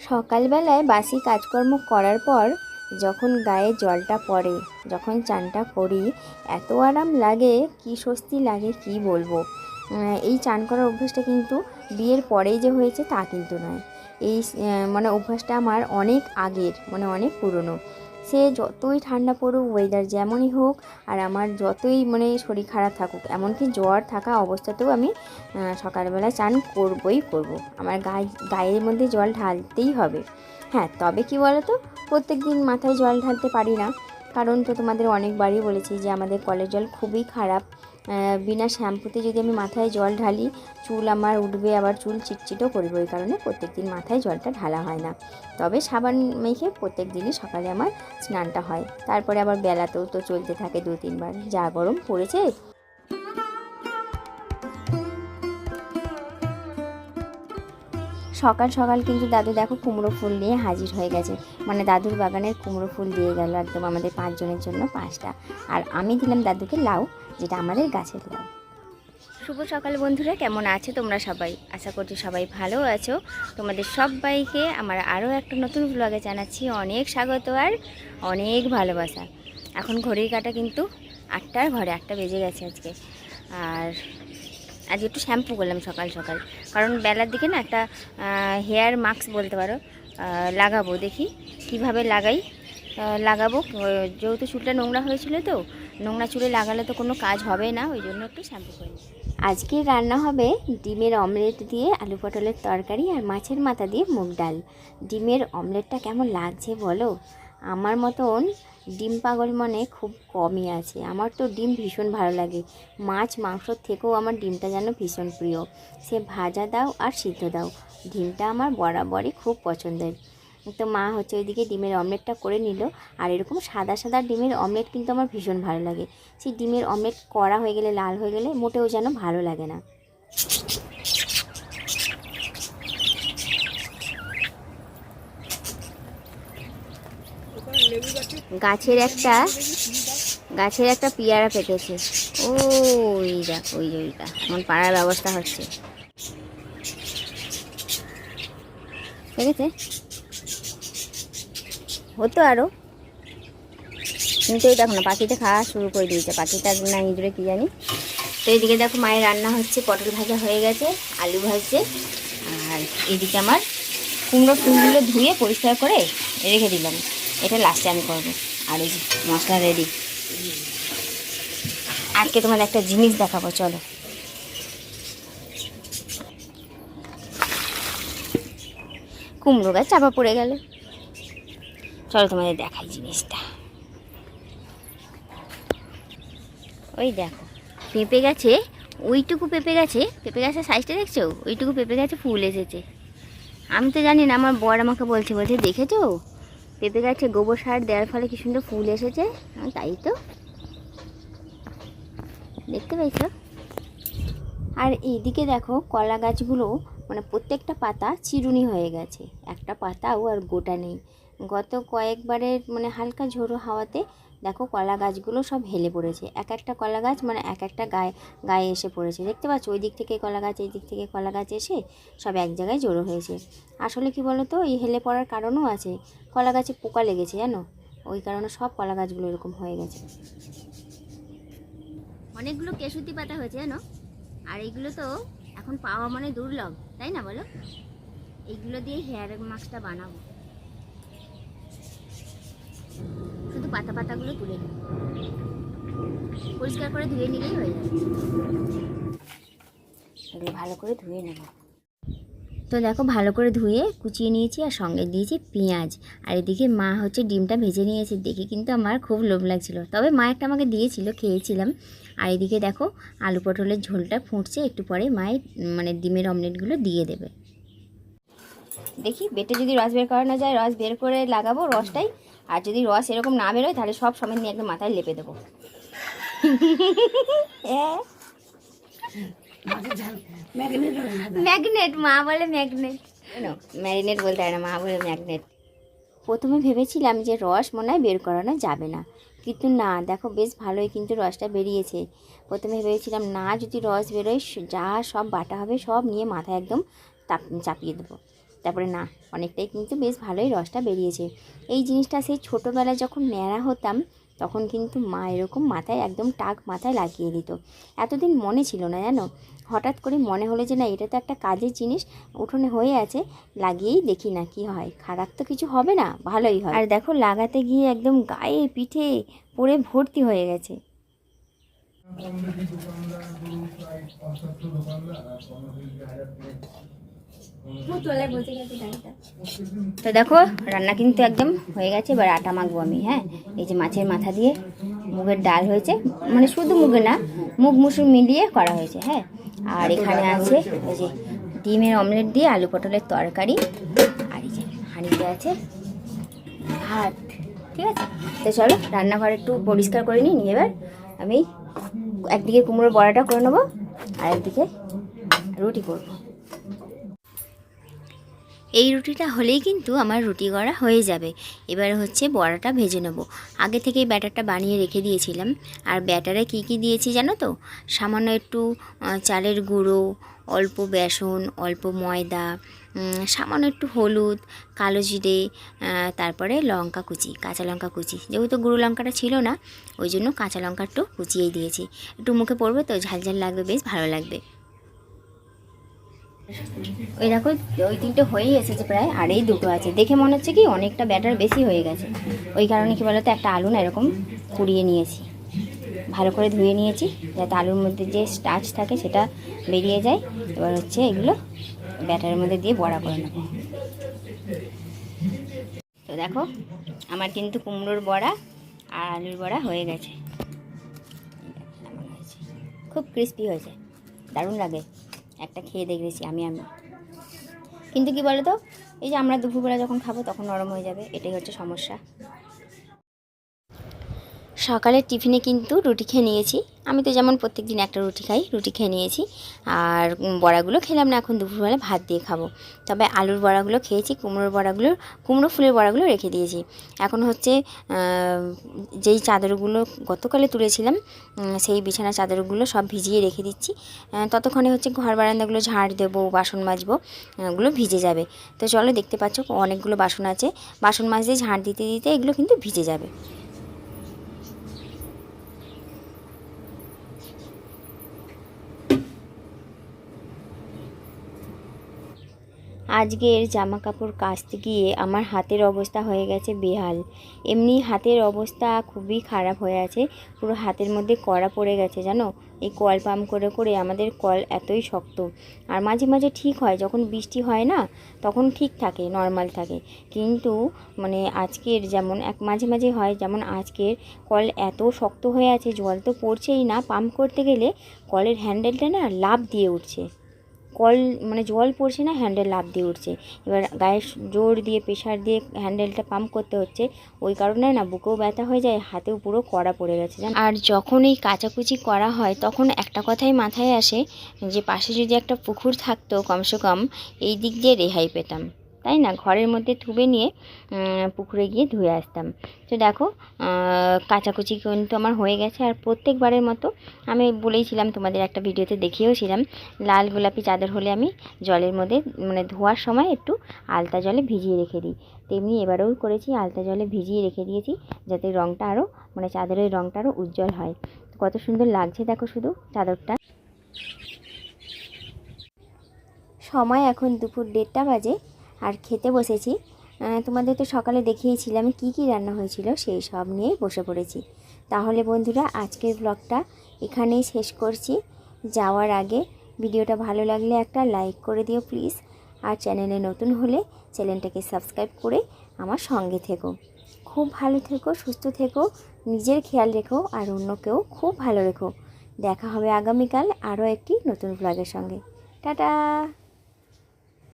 সকালবেলায় বাসি কাজকর্ম করার পর যখন গায়ে জলটা পড়ে, যখন চানটা করি, এত আরাম লাগে, কি স্বস্তি লাগে, কি বলব? এই চান করার অভ্যাসটা কিন্তু বিয়ের পরেই যে হয়েছে তা কিন্তু নয়। এই মানে অভ্যাসটা আমার অনেক আগের মানে অনেক পুরনো। সে যতই ঠান্ডা পড়ুক ওয়েদার যেমনই হোক, আর আমার যতই মানে শরীর খারাপ থাকুক, এমনকি জ্বর থাকা অবস্থাতেও আমি সকালবেলা চান করবই করব। আমার গায়ে, গায়ের মধ্যে জল ঢালতেই হবে। হ্যাঁ তবে কি বলো তো প্রত্যেক দিন মাথায় জল ঢালতে পারি না। কারণ তো তোমাদের অনেকবারই বলেছি যে আমাদের কলের জল খুবই খারাপ। বিনা শ্যাম্পুতে যদি আমি মাথায় জল ঢালি, চুল আমার উঠবে, আবার চুল চিটচিটও করবে ওই কারণে প্রত্যেক দিন মাথায় জলটা ঢালা হয় না। তবে সাবান মেখে প্রত্যেক দিনই সকালে আমার স্নানটা হয়। তারপরে আবার বেলাতেও তো চলতে থাকে দু তিনবার যা গরম পড়েছে সকাল সকাল কিন্তু দাদু দেখো কুমড়ো ফুল নিয়ে হাজির হয়ে গেছে। মানে দাদুর বাগানের কুমড়ো ফুল দিয়ে গেল একদম আমাদের পাঁচজনের জন্য পাঁচটা। আর আমি দিলাম দাদুকে লাউ, যেটা আমাদের গাছের লাউ। শুভ সকাল বন্ধুরা, কেমন আছো তোমরা সবাই? আশা করছি সবাই ভালো আছো। তোমাদের সবাইকে আমার আরও একটা নতুন ব্লগে জানাচ্ছি অনেক স্বাগত আর অনেক ভালোবাসা। এখন ঘড়ির কাটা কিন্তু আটটার ঘরে, আটটা বেজে গেছে আজকে। আর আজকে একটু শ্যাম্পু করলাম সকাল সকাল। কারণ বেলার দিকে না একটা হেয়ার মাস্ক বলতে পারো লাগাবো। দেখি কীভাবে লাগাই। লাগাবো। যেহেতু চুলটা নোংরা হয়েছিল তো, নোংরা চুলে লাগালে তো কোনো কাজ হবে না, ওই জন্য একটু শ্যাম্পু করে। আজকে রান্না হবে ডিমের অমলেট দিয়ে আলু পটলের তরকারি আর মাছের মাথা দিয়ে মুগ ডাল। ডিমের অমলেটটা কেমন লাগছে বলো? আমার মতন ডিম পাগল মনে খুব কমই আছে। আমার তো ডিম ভীষণ ভালো লাগে। মাছ মাংসর থেকেও আমার ডিমটা যেন ভীষণ প্রিয়। সে ভাজা দাও আর সিদ্ধ দাও। ডিমটা আমার বরাবরই খুব পছন্দের। তো মা হচ্ছে ওইদিকে ডিমের অমলেটটা করে নিল। আর এরকম সাদা সাদা ডিমের অমলেট কিন্তু আমার ভীষণ ভালো লাগে। সেই ডিমের অমলেট করা হয়ে গেলে, লাল হয়ে গেলে মোটেও যেন ভালো লাগে না। গাছের একটা গাছের একটা পেয়ারা পেকেছে। ওই দেখ ওই ওইটা। এখন পাড়ার ব্যবস্থা হচ্ছে। পেকেছে হতো আরও কিন্তু এই দেখো না, পাখিটা খাওয়া শুরু করে দিয়েছে। পাখিটা না ইঁদুরে, কী জানি। তো এইদিকে দেখো মায়ের রান্না হচ্ছে, পটল ভাজা হয়ে গেছে, আলু ভাজছে, আর এদিকে আমার কুমড়ো ফুলগুলো ধুয়ে পরিষ্কার করে রেখে দিলাম। এটা লাস্টে আমি করব। আর এই যে মশলা রেডি আজকে তোমার একটা জিনিস দেখাবো, চলো। কুমড়ো গাছ চাপা পড়ে গেল। চলো তোমাদের দেখাই জিনিসটা। ওই দেখো, পেঁপে গাছে, ওইটুকু পেঁপে গাছে, পেঁপে গাছের সাইজটা দেখছ? ওইটুকু পেঁপে গাছে ফুল এসেছে। আমি তো জানি না, আমার বর আমাকে বলছে বলছে, দেখেছ? পেঁপে গাছে গোবর সার দেওয়ার ফলে কি সুন্দর ফুল এসেছে? তাই তো। দেখতে পাইছো আর এইদিকে দেখো, কলা গাছগুলো মানে প্রত্যেকটা পাতা চিরুনি হয়ে গেছে। একটা পাতাও আর গোটা নেই। গত কয়েকবারের মানে হালকা ঝোড়ো হাওয়াতে দেখো কলা গাছগুলো সব হেলে পড়েছে। এক একটা কলা গাছ মানে এক একটা গায়ে গায়ে এসে পড়েছে। দেখতে পাচ্ছ? ওই দিক থেকে কলা গাছ, এই দিক থেকে কলা গাছ এসে সব এক জায়গায় জড়ো হয়েছে। আসলে কি বলো তো এই হেলে পড়ার কারণও আছে। কলা গাছে পোকা লেগেছে, জানো? ওই কারণে সব কলা গাছগুলো এরকম হয়ে গেছে। অনেকগুলো কেশুতি পাতা হয়েছে, জানো? আর এইগুলো তো এখন পাওয়া মানে দুর্লভ, তাই না বলো? এইগুলো দিয়ে হেয়ার মাস্কটা বানাবো শুধু পাতা পাতাগুলো তুলে নিই। পরিষ্কার করে ধুয়ে নিলেই হয়ে যাবে। ভালো করে ধুয়ে নেব। তো দেখো ভালো করে ধুয়ে কুচিয়ে নিয়েছি আর সঙ্গে দিয়েছি পেঁয়াজ। আর এদিকে মা হচ্ছে ডিমটা ভেজে নিয়েছে, দেখে কিন্তু আমার খুব লোভ লাগছিল। তবে মা একটা আমাকে দিয়েছিল, খেয়েছিলাম। আর এদিকে দেখো আলু পটলের ঝোলটা ফুটছে, একটু পরে মায়ের মানে ডিমের অমলেটগুলো দিয়ে দেবে। দেখি বেটে যদি রস বের করানো যায়, রস বের করে লাগাবো রসটাই। আর যদি রস এরকম না বেরোয়, তাহলে সব সময় নিয়ে একদম মাথায় লেপে দেবো। ম্যাগনেট, মা বলে ম্যাগনেট। ম্যারিনেট বলতে হয় না, মা বলে ম্যাগনেট। প্রথমে ভেবেছিলাম যে রস মনে হয় বের করানো যাবে না। কিন্তু না, দেখো বেশ ভালোই কিন্তু রসটা বেরিয়েছে। প্রথমে ভেবেছিলাম, না, যদি রস বেরোয় যা সব বাটা হবে, সব নিয়ে মাথায় একদম চাপিয়ে দেবো। তারপরে না, অনেকটাই কিন্তু বেশ ভালোই রসটা বেরিয়েছে। এই জিনিসটা সেই ছোটোবেলায় যখন ন্যাড়া হতাম, তখন কিন্তু মা এরকম মাথায় একদম টাক মাথায় লাগিয়ে দিত। এতদিন মনে ছিল না জানো? হঠাৎ করে মনে হলো যে না, এটা তো একটা কাজের জিনিস, উঠোনে হয়ে আছে, লাগিয়েই দেখি না কি হয়। খারাপ তো কিছু হবে না, ভালোই হয়। আর দেখো, লাগাতে গিয়ে একদম গায়ে পিঠে পড়ে ভর্তি হয়ে গেছে। তো দেখো, রান্না কিন্তু একদম হয়ে গেছে, এবার আটা মাখবো আমি হ্যাঁ? এই যে মাছের মাথা দিয়ে মুগের ডাল হয়েছে মানে শুধু মুগে না, মুগ মুসুর মিলিয়ে করা হয়েছে হ্যাঁ? আর এখানে আছে এই যে ডিমের অমলেট দিয়ে আলু পটলের তরকারি, আর এই যে হাঁড়িতে আছে ভাত, ঠিক আছে? তো চলো, রান্নাঘর একটু পরিষ্কার করে নিই, নিয়ে এবার আমি একদিকে কুমড়োর বড়াটা করে নেব, আর একদিকে রুটি করব। এই রুটিটা হলেই কিন্তু আমার রুটি গড়া হয়ে যাবে। এবার হচ্ছে বড়াটা ভেজে নেব। আগে থেকেই ব্যাটারটা বানিয়ে রেখে দিয়েছিলাম। আর ব্যাটারে কি কি দিয়েছি জানো তো? সামান্য একটু চালের গুঁড়ো, অল্প বেসন, অল্প ময়দা সামান্য একটু হলুদ, কালো জিরে তারপরে লঙ্কা কুচি, কাঁচা লঙ্কা কুচি। যেহেতু গুঁড়ো লঙ্কাটা ছিল না, ওই জন্য কাঁচা লঙ্কা একটু দিয়েছি। একটু মুখে পড়বে তো, ঝাল ঝাল লাগবে, বেশ ভালো লাগবে। ওই দেখো, ওই তিনটে হয়েই এসেছে প্রায়, আর এই দুটো আছে। দেখে মনে হচ্ছে কি অনেকটা ব্যাটার বেশি হয়ে গেছে। ওই কারণে কি বলতো, একটা আলু না এরকম কুড়িয়ে নিয়েছি। ভালো করে ধুয়ে নিয়েছি, যাতে আলুর মধ্যে যে স্টার্চ থাকে সেটা বেরিয়ে যায়। এবার হচ্ছে এগুলো ব্যাটারের মধ্যে দিয়ে বড়া করে নেব। তো দেখো, আমার কিন্তু কুমড়োর বড়া আর আলুর বড়া হয়ে গেছে। খুব ক্রিস্পি হয়েছে। দারুণ লাগে। একটা খেয়ে দেখেছি আমি আমি কিন্তু কি বলো তো এই যে আমরা দুপুরবেলা যখন খাব তখন নরম হয়ে যাবে, এটাই হচ্ছে সমস্যা। সকালের টিফিনে কিন্তু রুটি খেয়ে নিয়েছি। আমি তো যেমন প্রত্যেক দিন একটা রুটি খাই, রুটি খেয়ে নিয়েছি। আর বড়াগুলো খেলাম না, এখন দুপুরবেলা ভাত দিয়ে খাব। তবে আলুর বড়াগুলো খেয়েছি, কুমড়োর বড়াগুলো, কুমড়ো ফুলের বড়াগুলো রেখে দিয়েছি। এখন হচ্ছে যেই চাদরগুলো গতকালে তুলেছিলাম সেই বিছানা চাদরগুলো সব ভিজিয়ে রেখে দিচ্ছি। ততক্ষণে হচ্ছে ঘর বারান্দাগুলো ঝাড় দেবো, বাসন মাজবো ওগুলো ভিজে যাবে। তো চলো দেখতে পাচ্ছ, অনেকগুলো বাসন আছে। বাসন মাজতে ঝাড় দিতে দিতে এগুলো কিন্তু ভিজে যাবে। আজকের জামা কাপড় কাচতে গিয়ে আমার হাতের অবস্থা হয়ে গেছে বেহাল। এমনি হাতের অবস্থা খুবই খারাপ হয়ে আছে, পুরো হাতের মধ্যে কড়া পড়ে গেছে, জানো? এই কল পাম্প করে করে আমাদের কল এতই শক্ত। আর মাঝে মাঝে ঠিক হয়, যখন বৃষ্টি হয় না, তখন ঠিক থাকে নর্মাল থাকে। কিন্তু মানে আজকের যেমন এক মাঝে মাঝে হয়, যেমন আজকের কল এত শক্ত হয়ে আছে, জল তো পড়ছেই না, পাম্প করতে গেলে কলের হ্যান্ডেলটা না লাভ দিয়ে উঠছে। কল মানে জল পড়ছে না হ্যান্ডেল লাভ দিয়ে উঠছে। এবার গায়ে জোর দিয়ে প্রেশার দিয়ে হ্যান্ডেলটা পাম্প করতে হচ্ছে। ওই কারণে না বুকেও ব্যথা হয়ে যায়, হাতেও পুরো কড়া পড়ে গেছে আর যখন এই কাচাকুচি করা হয়, তখন একটা কথাই মাথায় আসে যে, পাশে যদি একটা পুকুর থাকতো কমসে কম, এই দিক দিয়ে রেহাই পেতাম। তাই না? ঘরের মধ্যে থুবে নিয়ে পুকুরে গিয়ে ধুয়ে আসতাম। তো দেখো কাচাকুচি কিন্তু আমার হয়ে গেছে। আর প্রত্যেকবারের মতো আমি বলেইছিলাম তোমাদের একটা ভিডিওতে দেখিয়েওছিলাম, লাল গোলাপি চাদর হলে আমি জলের মধ্যে মানে ধোয়ার সময় একটু আলতা জলে ভিজিয়ে রেখে দিই। তেমনি এবারেও করেছি, আলতা জলে ভিজিয়ে রেখে দিয়েছি, যাতে রঙটা আরও মানে চাদরের রঙটা আরও উজ্জ্বল হয়। কত সুন্দর লাগছে দেখো শুধু চাদরটা। সময় এখন দুপুর দেড়টা বাজে। আর খেতে বসেছি। তোমাদের তো সকালে দেখিয়েছিলাম কি কি রান্না হয়েছিল, সেই সব নিয়েই বসে পড়েছি। তাহলে বন্ধুরা, আজকের ব্লগটা এখানেই শেষ করছি। যাওয়ার আগে ভিডিওটা ভালো লাগলে একটা লাইক করে দিও প্লিজ আর চ্যানেলে নতুন হলে চ্যানেলটাকে সাবস্ক্রাইব করে আমার সঙ্গে থেকো। খুব ভালো থেকো, সুস্থ থেকো, নিজের খেয়াল রেখো আর অন্যকেও খুব ভালো রেখো। দেখা হবে আগামীকাল আরও একটি নতুন ব্লগের সঙ্গে। টাটা!